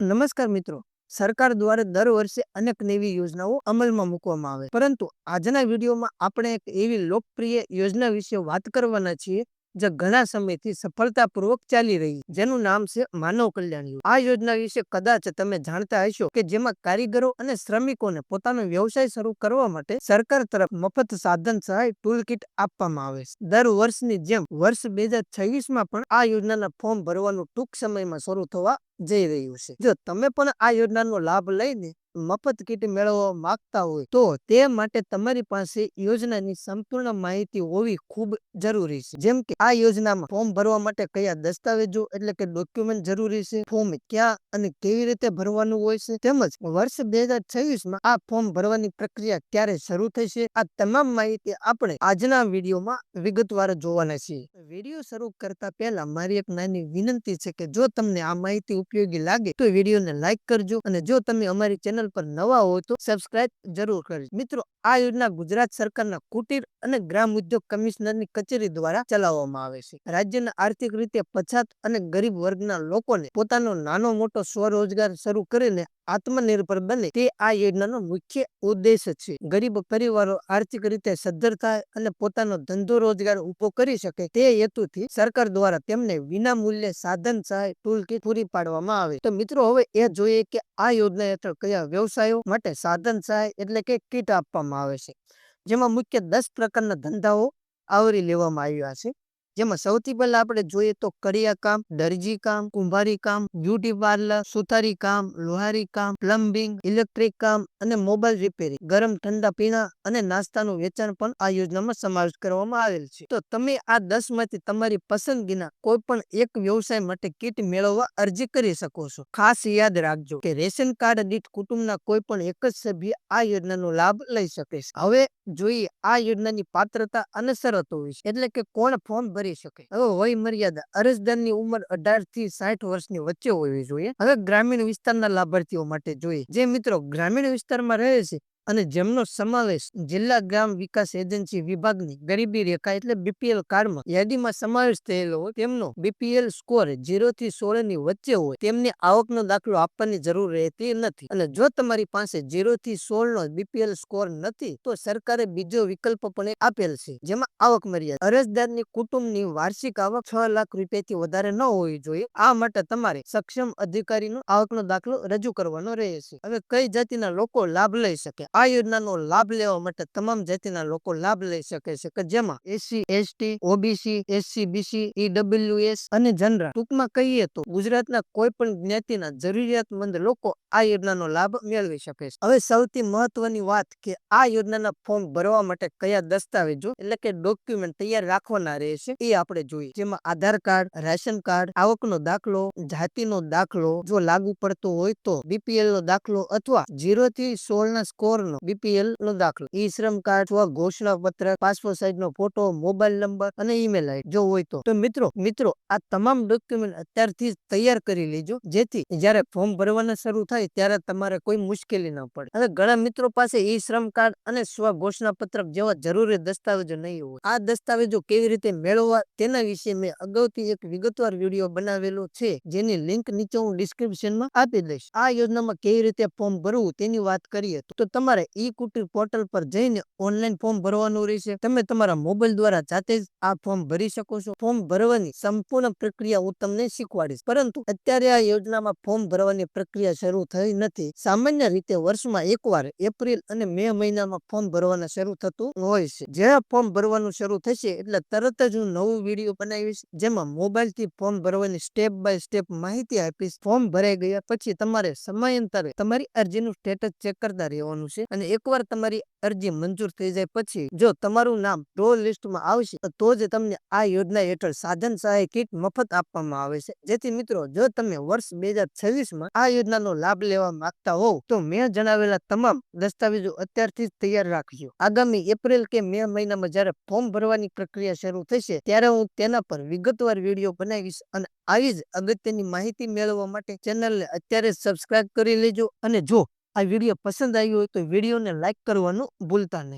નમસ્કાર મિત્રો. સરકાર દ્વારા દર વર્ષે અનેક નવી યોજનાઓ અમલમાં મૂકવામાં આવે. પરંતુ આજના વિડીયોમાં આપણે એક એવી લોકપ્રિય યોજના વિશે વાત કરવાના છીએ જે ઘણા સમયથી સફળતાપૂર્વક ચાલી રહી. જેનું નામ છે માનવ કલ્યાણ યોજના. આ યોજના વિશે કદાચ તમે જાણતા હશો કે જેમાં કારીગરો અને શ્રમિકોને પોતાનો વ્યવસાય શરૂ કરવા માટે સરકાર તરફ મફત સાધન સહાય ટૂલ આપવામાં આવે છે. દર વર્ષની જેમ વર્ષ બે હજાર છવ્વીસમાં પણ આ યોજનાના ફોર્મ ભરવાનું ટૂંક સમયમાં શરૂ થવા જઈ રહ્યું છે. જો તમે પણ આ યોજનાનો લાભ લઈને મફત કીટ મેળવવા માંગતા હોય, તો તે માટે તમારી પાસે યોજનાની સંપૂર્ણ માહિતી હોવી ખૂબ જરૂરી છે. જેમ કે આ યોજનામાં ફોર્મ ભરવા માટે કયા દસ્તાવેજો એટલે કે ડોક્યુમેન્ટ જરૂરી છે, ફોર્મ ક્યાં અને કેવી રીતે ભરવાનું હોય છે, તેમજ વર્ષ બે હજાર છવ્વીસમાં આ ફોર્મ ભરવાની પ્રક્રિયા ક્યારે શરૂ થશે આ તમામ માહિતી આપણે આજના વિડીયોમાં વિગતવાર જોવાના છીએ. વીડિયો શરૂ કરતા પહેલા મારી એક નાની વિનંતી છે કે જો તમને આ માહિતી ઉપયોગી લાગે તો વિડીયોને લાઈક કરજો અને જો તમે અમારી ચેનલ પર નવા હો તો સબસ્ક્રાઇબ જરૂર કરજો. મિત્રો, આ યોજના ગુજરાત સરકારના કુટીર અને ગ્રામ ઉદ્યોગ કમિશનરની કચેરી દ્વારા ચલાવવામાં આવે છે. રાજ્યના આર્થિક રીતે પછાત અને ગરીબ વર્ગના લોકોને પોતાનો નાનો મોટો સ્વરોજગાર શરૂ કરીને આત્મનિર્ભર બને તે આ યોજનાનો મુખ્ય ઉદ્દેશ છે. ગરીબ પરિવારો આર્થિક રીતે સદ્ધર થાય અને પોતાનો ધંધો રોજગાર ઊભો કરી શકે તે હેતુથી સરકાર દ્વારા તેમને વિના મૂલ્યે સાધન સહાય ટૂલ પૂરી પાડવામાં આવે. તો મિત્રો, હવે એ જોઈએ કે આ યોજના હેઠળ કયા વ્યવસાયો માટે સાધન સહાય એટલે કે કીટ આપવામાં આવે છે. જેમાં મુખ્ય દસ પ્રકારના ધંધાઓ આવરી લેવામાં આવ્યા છે. જેમાં સૌથી પહેલા આપણે જોઈએ તો કરિયા કામ, દરજી કામ, કુંભારી કામ, બ્યુટી પાર્લર, સુથારી કામ, લોહારી કામ, પ્લમ્બિંગ, ઇલેક્ટ્રિક કામ અને મોબાઈલ રિપેરિંગ, ગરમ ઠંડા પીણા અને નાસ્તાનું વેચાણ પણ આ યોજનામાં સમાવેશ કરવામાં આવેલ છે. તો તમે આ દસમાંથી તમારી પસંદગીના કોઈ પણ એક વ્યવસાય માટે કીટ મેળવવા અરજી કરી શકો છો. ખાસ યાદ રાખજો કે રેશન કાર્ડ દીઠ કુટુંબના કોઈ પણ એક જ સભ્ય આ યોજનાનો લાભ લઈ શકે છે. હવે જોઈએ આ યોજનાની પાત્રતા અને શરતો વિશે. એટલે કે કોણ ફોર્મ ભરી કરી શકે. હવે વય મર્યાદા, અરજદારની ઉંમર અઢારથી સાઠ વર્ષની વચ્ચે હોવી જોઈએ. હવે ગ્રામીણ વિસ્તારના લાભાર્થીઓ માટે જોઈએ. જે મિત્રો ગ્રામીણ વિસ્તારમાં રહે છે અને જેમનો સમાવેશ જિલ્લા ગ્રામ વિકાસ એજન્સી વિભાગની ગરીબી રેખા એટલે બીપીએલ કાર્ડમાં યાદીમાં સમાવેશ થયેલો હોય, તેમનો બીપીએલ સ્કોર ઝીરો થી સોળની વચ્ચે હોય, તેમને આવકનો દાખલો આપવાની જરૂર રહેતી નથી. અને જો તમારી પાસે ઝીરો થી સોળ નો બીપીએલ સ્કોર નથી, તો સરકારે બીજો વિકલ્પ પણ આપેલ છે, જેમાં આવક મર્યાદા. અરજદારની કુટુંબની વાર્ષિક આવક છ લાખ રૂપિયાથી વધારે ન હોવી જોઈએ. આ માટે તમારે સક્ષમ અધિકારીનો આવકનો દાખલો રજૂ કરવાનો રહે છે હવે કઈ જાતિના લોકો લાભ લઈ શકે? આ યોજનાનો લાભ લેવા માટે તમામ જાતિના લોકો લાભ લઈ શકે છે કે જેમાં SC, ST, OBC, SC, BC, EWS અને જનરલ. ટૂંકમાં કહીએ તો ગુજરાતના કોઈ પણ જ્ઞાતિના જરૂરિયાતમંદ લોકો આ યોજનાનો લાભ મેળવી શકે છે. હવે સૌથી મહત્વની વાત કે આ યોજનાના ફોર્મ ભરવા માટે કયા દસ્તાવેજો એટલે કે ડોક્યુમેન્ટ તૈયાર રાખવાના રહેશે એ આપણે જોઈએ. જેમાં આધાર કાર્ડ, રેશન કાર્ડ, આવકનો દાખલો, જાતિનો દાખલો, જો લાગુ પડતો હોય તો બીપીએલ નો દાખલો અથવા જીરો થી સોળ ના સ્કોર નો બીપીએલ નો દાખલો. ઈ શ્રમ કાર્ડ અથવા ઘોષણા પત્ર, પાસપોર્ટ સાઇઝ નો ફોટો, મોબાઈલ નંબર અને ઈમેલ આઈડી જો હોય તો. મિત્રો મિત્રો, આ તમામ ડોક્યુમેન્ટ અત્યારથી તૈયાર કરી લેજો. જેથી જયારે ફોર્મ ભરવાના શરૂ થાય ત્યારે તમારે કોઈ મુશ્કેલી ન પડે. અને ઘણા મિત્રો પાસે ઈ શ્રમ કાર્ડ અને સ્વ ઘોષણા પત્રક જેવા જરૂરી દસ્તાવેજો નહીં હોય. આ દસ્તાવેજો કેવી રીતે મેળવવા તેના વિશે મેં અગાઉથી એક વિગતવાર વીડિયો બનાવેલો છે. જેની લિંક નીચે હું ડિસ્ક્રિપ્શનમાં આપી દઈશ. આ યોજનામાં કેવી રીતે ફોર્મ ભરવું તેની વાત કરીએ તો તમારે તમારે ઈ કુટીર પોર્ટલ પર જઈને ઓનલાઈન ફોર્મ ભરવાનું રહેશે. તમે તમારા મોબાઈલ દ્વારા જાતે જ આ ફોર્મ ભરી શકો છો. ફોર્મ ભરવાની સંપૂર્ણ પ્રક્રિયા હું તમને શીખવાડીશ. પરંતુ અત્યારે આ યોજનામાં ફોર્મ ભરવાની પ્રક્રિયા શરૂ થઈ નથી. સામાન્ય રીતે વર્ષમાં એકવાર એપ્રિલ અને મે મહિનામાં ફોર્મ ભરવાના શરૂ થતું હોય છે. જ્યાં ફોર્મ ભરવાનું શરૂ થશે એટલે તરત જ હું નવું વીડિયો બનાવીશ, જેમાં મોબાઈલથી ફોર્મ ભરવાની સ્ટેપ બાય સ્ટેપ માહિતી આપીશ. ફોર્મ ભરાઈ ગયા પછી તમારે સમયાંતરે તમારી અરજીનું સ્ટેટસ ચેક કરતા રહેવાનું છે. અને એકવાર તમારી અરજી મંજૂર થઈ જાય પછી જો તમારું નામ ડ્રો લિસ્ટમાં આવશે, તો જ તમને આ યોજના હેઠળ સાધન સહાય કીટ મફત આપવામાં આવે છે. જેથી મિત્રો, જો તમે વર્ષ બે હજાર આ યોજનાનો લાભ લેવા માંગતા હોવ, તો મેં જણાવેલા તમામ દસ્તાવેજો અત્યારથી તૈયાર રાખજો. આગામી એપ્રિલ કે મે મહિનામાં જયારે ફોર્મ ભરવાની પ્રક્રિયા શરૂ થશે, ત્યારે હું તેના પર વિગતવાર વીડિયો બનાવીશ અને આવી જ અગત્યની માહિતી મેળવવા માટે ચેનલને અત્યારે સબસ્ક્રાઇબ કરી લેજો અને જો આ વીડિયો પસંદ આવ્યો હોય તો વિડીયોને લાઇક કરવાનું ભૂલતા નહીં.